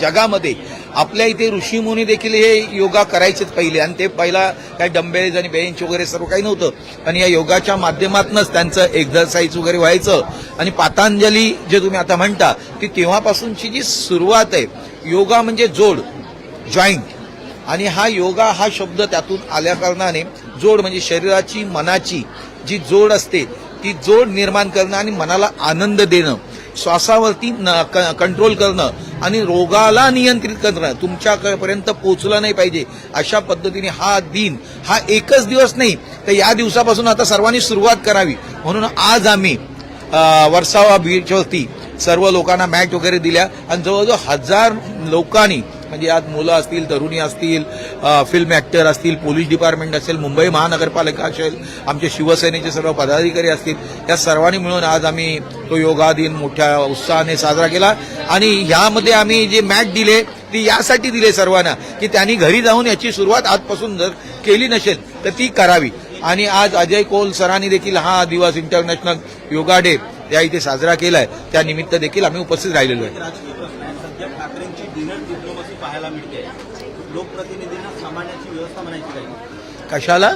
जगामध्ये. आपल्या इथे ऋषीमुनी देखील हे योगा करायचेच पहिले. आणि ते पहिला काय डंबेल्स आणि बेंच वगैरे सर्व काही नव्हतं. आणि या योगाच्या माध्यमातूनच त्यांचं एक्झरसाईज वगैरे व्हायचं. आणि पातांजली जे तुम्ही आता म्हणता ती तेव्हापासूनची जी सुरुवात आहे योगा म्हणजे जोड जॉईंट आणि हा योगा हा शब्द त्यातून आल्या कारणाने जोड म्हणजे शरीराची मनाची जी जोड असते ती जोड निर्माण करणं आणि मनाला आनंद देणं. श्वासावरती न- क- कंट्रोल करणं आणि रोगाला नियंत्रित करणं तुमच्यापर्यंत पोचलं नाही पाहिजे अशा पद्धतीने हा दिन हा एकच दिवस नाही तर या दिवसापासून आता सर्वांनी सुरुवात करावी. म्हणून आज आम्ही वर्सावा बीचवरती सर्व लोकांना मॅट वगैरे दिल्या आणि जवळजवळ हजार लोकांनी म्हणजे आज मुलं असतील तरुणी असतील फिल्म ऍक्टर असतील पोलीस डिपार्टमेंट असेल मुंबई महानगरपालिका असेल आमचे शिवसेनेचे सर्व पदाधिकारी असतील या सर्वांनी मिळून आज आम्ही तो योगा दिन मोठ्या उत्साहाने साजरा केला. आणि ह्यामध्ये आम्ही जे मॅट दिले ती यासाठी दिले सर्वांना की त्यांनी घरी जाऊन याची सुरुवात आजपासून जर केली नसेल तर ती करावी. आणि आज अजय कोल सरांनी देखील हा दिवस इंटरनॅशनल योगा डे या इथे साजरा केलाय. त्यानिमित्त देखील आम्ही उपस्थित राहिलेलो आहे. सध्या ठाकरेंची डिनर डिप्लोमसी पाहायला मिळते. लोकप्रतिनिधींना सामान्याची व्यवस्था म्हणायची काही. कशाला?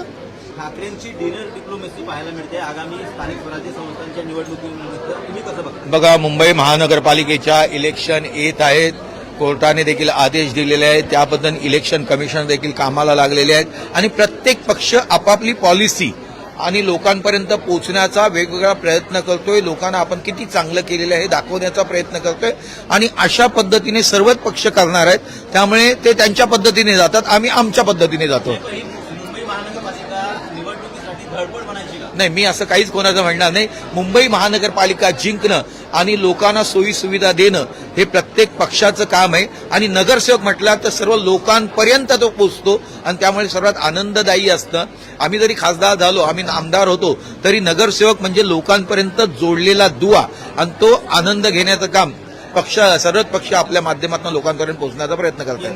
ठाकरेंची डिनर डिप्लोमसी पाहायला मिळते. आगामी स्थानिक स्वराज्य संस्थांच्या निवडणुकीनिमित्त. तुम्ही कसं बघता? बघा मुंबई महानगरपालिकेच्या इलेक्शन येत आहेत. कोर्टाने देखील आदेश दिलेले आहेत. त्याबद्दल इलेक्शन कमिशन देखील कामाला लागलेले आहेत. आणि प्रत्येक पक्ष आपापली पॉलिसी आणि लोकांपर्यंत पोहोचण्याचा वेगवेगळा प्रयत्न करतोय. लोकांना आपण किती चांगलं केलेलं आहे हे दाखवण्याचा प्रयत्न करतोय. आणि अशा पद्धतीने सर्वच पक्ष करणार आहेत. त्यामुळे ते त्यांच्या पद्धतीने जातात. आम्ही आमच्या पद्धतीने जातो मुंबई महानगरपालिका निवडणुकीसाठी धडपड म्हणायची का नाही मी असं काहीच कोणाचं म्हणणार नाही. मुंबई महानगरपालिका जिंकणं आणि लोकांना सोयी सुविधा देणं हे प्रत्येक पक्षाचं काम आहे. आणि नगरसेवक म्हटला तर सर्व लोकांपर्यंत तो पोचतो आणि त्यामुळे सर्वात आनंददायी असतं. आम्ही जरी खासदार झालो आम्ही आमदार होतो तरी नगरसेवक म्हणजे लोकांपर्यंत जोडलेला दुवा आणि तो आनंद घेण्याचं काम पक्ष सर्वच पक्ष आपल्या माध्यमातून लोकांपर्यंत पोहोचण्याचा प्रयत्न करतात.